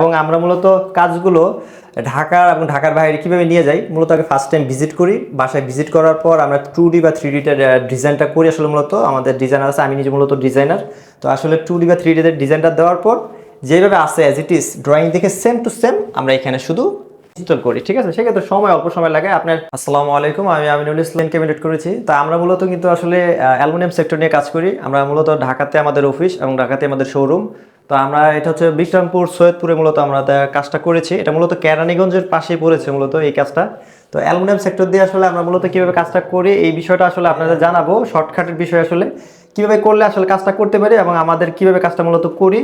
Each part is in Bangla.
এবং আমরা মূলত কাজগুলো ঢাকা এবং ঢাকার বাইরে কীভাবে নিয়ে যাই, মূলত আগে ফার্স্ট টাইম ভিজিট করি। বাসায় ভিজিট করার পর আমরা টু ডি বা থ্রি ডিটা ডিজাইনটা করি আসলে মূলত। আমাদের ডিজাইনার আছে, আমি নিজে মূলত ডিজাইনার তো আসলে টু ডি বা থ্রি ডিতে ডিজাইনটা দেওয়ার পর যেভাবে আছে অ্যাজ ইট ইজ ড্রয়িং দেখে সেম টু সেম আমরা এখানে শুধু ইনস্টল করি, ঠিক আছে? সেক্ষেত্রে সময়, অল্প সময় লাগে। আপনার, আসসালামু আলাইকুম, আমি আমিনুল ইসলাম ক্যাবিনেট করেছি। তা আমরা মূলত কিন্তু আসলে অ্যালুমিনিয়াম সেক্টর নিয়ে কাজ করি। আমরা মূলত ঢাকাতে আমাদের অফিস এবং ঢাকাতে আমাদের শোরুম তো আমরা এটা হচ্ছে বিশ্রামপুর সৈয়দপুরে মূলত আমরা কাজটা করেছি। এটা মূলত কেরানীগঞ্জের পাশে পড়েছে মূলত এই কাজটা। তো অ্যালুমিনিয়াম সেক্টর দিয়ে আসলে আমরা মূলত কীভাবে কাজটা করি, এই বিষয়টা আসলে আপনাদের জানাব। শর্টকাটের বিষয় আসলে কীভাবে করলে আসলে কাজটা করতে পারি এবং আমাদের কীভাবে কাজটা মূলত করি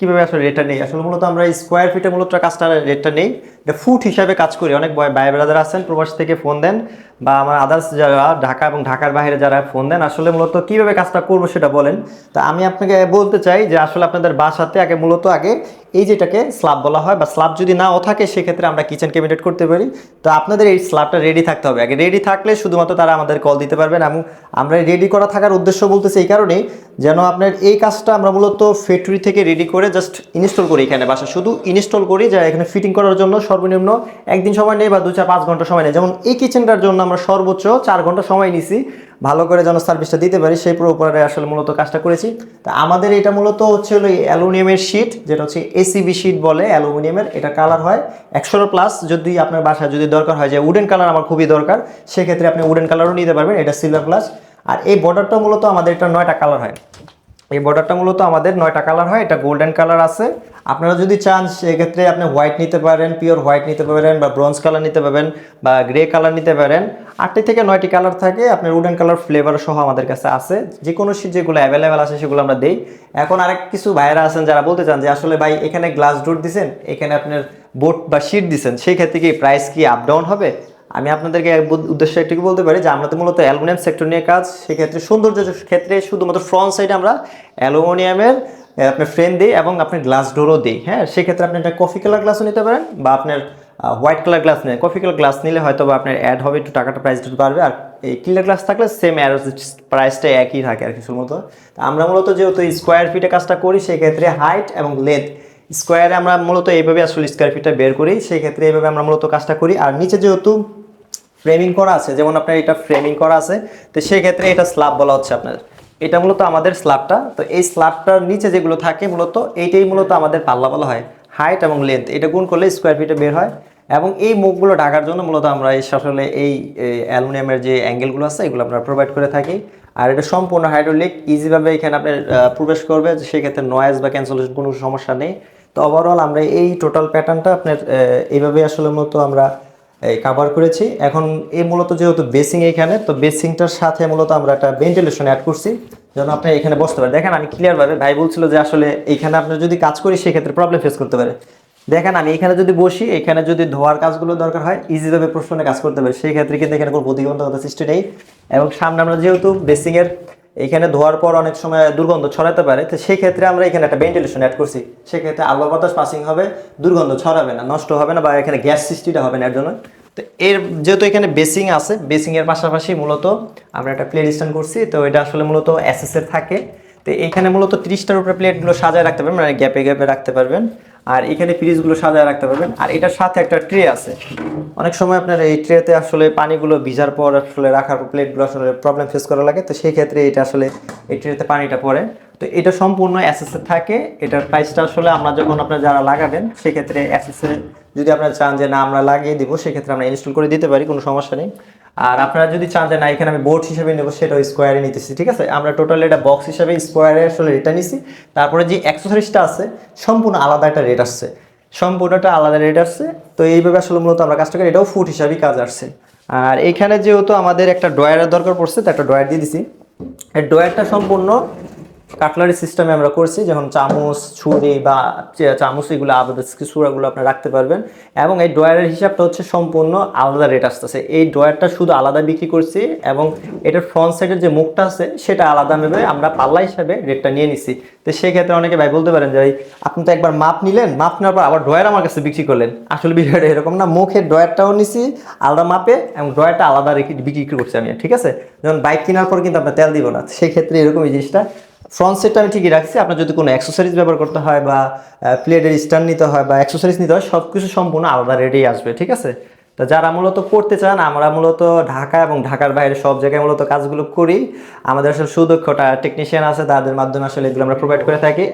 কীভাবে আসলে রেটটা নেই? আসলে মূলত আমরা স্কোয়ার ফিটে মূলত কাজটা রেটটা নেই। এটা ফুট হিসাবে কাজ করি। অনেক ভাই ব্রাদার আছেন, প্রবাস থেকে ফোন দেন বা আমার আদার্স যারা ঢাকা এবং ঢাকার বাইরে যারা ফোন দেন, আসলে মূলত কীভাবে কাজটা করব সেটা বলেন। তা আমি আপনাকে বলতে চাই যে আসলে আপনাদের বাসাতে আগে মূলত আগে এই যেটাকে স্ল্যাব বলা হয় বা স্ল্যাব যদি নাও থাকে, সেক্ষেত্রে আমরা কিচেন ক্যাবিনেট করতে পারি। তো আপনাদের এই স্ল্যাবটা রেডি থাকতে হবে। আগে রেডি থাকলে শুধুমাত্র তারা আমাদের কল দিতে পারবেন এবং আমরা রেডি করা থাকার উদ্দেশ্য বলতেছি এই কারণেই যেন আপনার এই কাজটা আমরা মূলত ফ্যাক্টরি থেকে রেডি করে জাস্ট ইনস্টল করি এখানে বাসা। শুধু ইনস্টল করি, যা এখানে ফিটিং করার জন্য সর্বনিম্ন একদিন সময় নেই বা দু চার পাঁচ ঘণ্টা সময় নেই। যেমন এই কিচেনটার জন্য আমরা সর্বোচ্চ চার ঘণ্টা সময় নিছি। ভালো করে যেন সার্ভিসটা দিতে পারি, সেই উপরে আসলে মূলত কাজটা করেছি। তা আমাদের এটা মূলত হচ্ছে হলো অ্যালুমিনিয়ামের শিট যেটা হচ্ছে এসিবি শিট বলে অ্যালুমিনিয়ামের, এটা কালার হয় একশো প্লাস যদি আপনার বাসায় যদি দরকার হয় যে উডেন কালার আমার খুবই দরকার, সেক্ষেত্রে আপনি উডেন কালারও নিতে পারবেন, এটা সিলভার প্লাস আর এই বর্ডারটা মূলত আমাদের এটা নয়টা কালার হয়। এই বর্ডারটা মূলত আমাদের নয়টা কালার হয়, এটা গোল্ডেন কালার আছে। আপনারা যদি চান, সেক্ষেত্রে আপনি হোয়াইট নিতে পারেন পিওর হোয়াইট নিতে পারেন বা ব্রোঞ্জ কালার নিতে পারবেন বা গ্রে কালার নিতে পারেন। আটটি থেকে নয়টি কালার থাকে, আপনার উডেন কালার ফ্লেভার সহ আমাদের কাছে আছে। যে কোনো যেগুলো অ্যাভেলেবেল আছে, সেগুলো আমরা দেই। এখন আরেক কিছু ভাইয়েরা আছেন যারা বলতে চান যে, আসলে ভাই, এখানে গ্লাস ডোর দিছেন, এখানে আপনার বোট বা শিট দিছেন, সেই ক্ষেত্রে কি প্রাইস কি আপ ডাউন হবে? আমি আপনাদেরকে উদ্দেশ্য একটু বলতে পারি যে আমরা তো মূলত অ্যালুমিনিয়াম সেক্টর নিয়ে কাজ, সেক্ষেত্রে সৌন্দর্যের ক্ষেত্রে শুধুমাত্র ফ্রন্ট সাইডে আমরা অ্যালুমিনিয়ামের আপনার ফ্রেম দিই এবং আপনি গ্লাস ডোরও দিই হ্যাঁ? সেক্ষেত্রে আপনি একটা কফি কালার গ্লাসও নিতে পারেন বা আপনার হোয়াইট কালার গ্লাস নেন কফি কালার গ্লাস নিলে হয়তো বা আপনার অ্যাড হবে, একটু টাকাটা প্রাইস একটু বাড়বে আর এই ক্লিয়ার গ্লাস থাকলে সেম অ্যার প্রাইসটা একই থাকে আর কিছু মতো। আমরা মূলত যেহেতু স্কোয়ার ফিটে কাজটা করি, সেক্ষেত্রে হাইট এবং লেন্থ স্কোয়ারে আমরা মূলত এইভাবে আসলে স্কোয়ার ফিটটা বের করি, সেক্ষেত্রে এইভাবে আমরা মূলত কাজটা করি। আর নিচে যেহেতু ফ্রেমিং করা আছে, যেমন আপনার এটা ফ্রেমিং করা আছে, তো সেই ক্ষেত্রে এটা স্ল্যাব বলা হচ্ছে আপনার। এটা মূলত আমাদের স্ল্যাবটা তো এই স্ল্যাবটার নিচে যেগুলো থাকে মূলত, এইটাই মূলত আমাদের পাল্লা বলা হয় হাইট এবং লেন্থ এটা গুণ করলে স্কোয়ার ফিটে বের হয়, এবং এই মুখগুলো ঢাকার জন্য মূলত আমরা এই আসলে এই অ্যালুমিনিয়ামের যে অ্যাঙ্গেলগুলো আছে, এগুলো আমরা প্রোভাইড করে থাকি। আর এটা সম্পূর্ণ হাইড্রোলিক ইজিভাবে এখানে আপনার প্রবেশ করবে সেক্ষেত্রে নয়েজ বা ক্যান্সেলেশন কোনো সমস্যা নেই। তো ওভারঅল আমরা এই টোটাল প্যাটার্নটা আপনার এইভাবে আসলে মূলত আমরা এই কাভার করেছি। এখন এই মূলত যেহেতু বেসিং এখানে, তো বেসিংটার সাথে মূলত আমরা একটা ভেন্টিলেশন অ্যাড করছি। যেন আপনি এখানে বসতে পারেন। দেখেন আমি ক্লিয়ারভাবে ভাই বলছিল যে আসলে এইখানে আপনার যদি কাজ করি, সেক্ষেত্রে প্রবলেম ফেস করতে পারে। দেখেন আমি এখানে যদি বসি, এখানে যদি ধোয়ার কাজগুলো দরকার হয় ইজিভাবে প্রশ্নে কাজ করতে পারে। সেই ক্ষেত্রে কিন্তু এখানে কোনো প্রতিবন্ধকতা সৃষ্টি নেই। এবং সামনে আমরা যেহেতু বেসিংয়ের এখানে ধোয়ার পর অনেক সময় দুর্গন্ধ ছড়াতে পারে, তো সেই ক্ষেত্রে আমরা এখানে একটা ভেন্টিলেশন অ্যাড করছি। সেক্ষেত্রে আলো বাতাস পাসিং হবে, দুর্গন্ধ ছড়াবে না, নষ্ট হবে না বা এখানে গ্যাস সৃষ্টিটা হবে না এর জন্য। তো এর যেহেতু এখানে বেসিং আছে বেসিং এর পাশাপাশি মূলত আমরা একটা প্লেট স্ট্যান্ড করছি, তো এটা আসলে মূলত এসএসের থাকে। তো এখানে মূলত তিরিশটার উপরে প্লেটগুলো সাজায় রাখতে পারবেন মানে গ্যাপে গ্যাপে রাখতে পারবেন। আর এখানে ফ্রিজগুলো সাজায় রাখতে পারবেন। আর এটার সাথে একটা ট্রে আছে। অনেক সময় আপনার এই ট্রেতে আসলে পানিগুলো ভিজার পর আসলে রাখার প্লেটগুলো আসলে প্রবলেম ফেস করা লাগে। তো সেই ক্ষেত্রে এটা আসলে এই ট্রেতে পানিটা পড়ে। তো এটা সম্পূর্ণ অ্যাসেসে থাকে। এটার প্রাইসটা আসলে আমরা যখন আপনার যারা লাগাবেন, সেক্ষেত্রে অ্যাসেসে যদি আপনারা চান যে না, আমরা লাগিয়ে দিব, সেক্ষেত্রে আমরা ইনস্টল করে দিতে পারি, কোনো সমস্যা নেই। আর আপনারা যদি চান যে না, এখানে আমি বোর্ড হিসেবে নেব সেটা স্কোয়ারে নিতেছি, ঠিক আছে? আমরা টোটাল এটা বক্স হিসেবে স্কোয়ারে আসলে এটা নিছি। তারপরে যে অ্যাক্সেসরিজটা আছে, সম্পূর্ণ আলাদা একটা রেট আসছে। সম্পূর্ণটা আলাদা রেট আসছে। তো এইভাবে আসলে মূলত আমরা কাজটা করি, এটাও ফুট হিসাবেই কাজ আসছে। আর এখানে যেহেতু আমাদের একটা ড্রয়ারের দরকার পড়ছে, তো একটা ড্রয়ার দিয়ে দিছি। এই ড্রয়ারটা সম্পূর্ণ কাটলারি সিস্টেমে আমরা করছি যেমন চামচ, ছুরি বা চামচ এগুলো আলাদা ছুরাগুলো আপনি রাখতে পারবেন। এবং এই ড্রয়ারের হিসাবটা হচ্ছে সম্পূর্ণ আলাদা রেট আসতেছে। এই ড্রয়ারটা শুধু আলাদা বিক্রি করছি এবং এটার ফ্রন্ট সাইডের যে মুখটা আছে, সেটা আলাদা নেবে আমরা পাল্লা হিসাবে রেটটা নিয়ে নিছি। তো সেই ক্ষেত্রে অনেকে ভাই বলতে পারেন যে, ভাই, আপনি তো একবার মাপ নিলেন, মাপ নেওয়ার পর আবার ড্রয়ার আমার কাছে বিক্রি করলেন। আসলে বিষয়টা এরকম না। মুখের ড্রয়ারটাও নিছি, আলাদা মাপে, এবং ড্রয়ারটা আলাদা রেখে বিক্রি করছি আমি। ঠিক আছে? যেমন বাইক কেনার পর কিন্তু আপনার তেল দিব না। সেই ক্ষেত্রে এরকম এই জিনিসটা ফ্রন্ট সেটটা আমি ঠিকই রাখছি। আপনার যদি কোনো অ্যাক্সেসরিজ ব্যবহার করতে হয় বা প্লেটের স্ট্যান্ড নিতে হয় বা অ্যাক্সেসরিজ নিতে হয় সব কিছু সম্পূর্ণ আলাদা রেডি আসবে, ঠিক আছে? তো যারা মূলত করতে চান, আমরা মূলত ঢাকা এবং ঢাকার বাইরে সব জায়গায় মূলত কাজগুলো করি। আমাদের আসলে সুদক্ষটা টেকনিশিয়ান আছে, তাদের মাধ্যমে আসলে এগুলো আমরা প্রোভাইড করে থাকি।